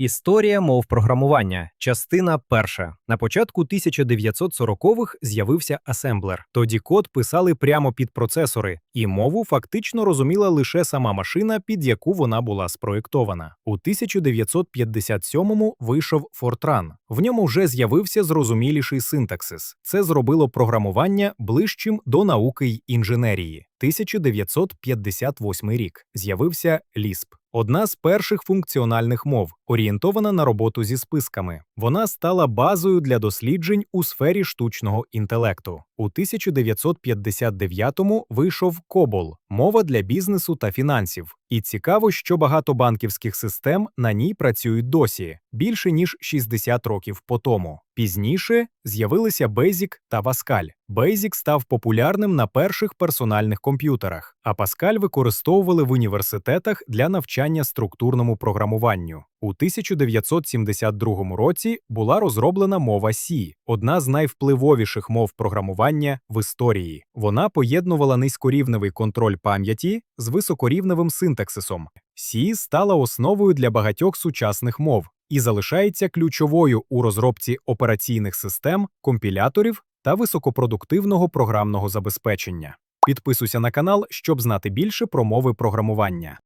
Історія мов програмування. Частина перша. На початку 1940-х з'явився асемблер. Тоді код писали прямо під процесори, і мову фактично розуміла лише сама машина, під яку вона була спроєктована. У 1957-му вийшов Fortran. В ньому вже з'явився зрозуміліший синтаксис. Це зробило програмування ближчим до науки й інженерії. 1958 рік з'явився Lisp. Одна з перших функціональних мов, орієнтована на роботу зі списками. Вона стала базою для досліджень у сфері штучного інтелекту. У 1959-му вийшов COBOL – мова для бізнесу та фінансів. І цікаво, що багато банківських систем на ній працюють досі більше ніж 60 років по тому. Пізніше з'явилися Basic та Pascal. Basic став популярним на перших персональних комп'ютерах, а Pascal використовували в університетах для навчання структурному програмуванню. У 1972 році була розроблена мова C, одна з найвпливовіших мов програмування в історії. Вона поєднувала низькорівневий контроль пам'яті з високорівневим синтаксисом. C стала основою для багатьох сучасних мов і залишається ключовою у розробці операційних систем, компіляторів та високопродуктивного програмного забезпечення. Підписуйся на канал, щоб знати більше про мови програмування.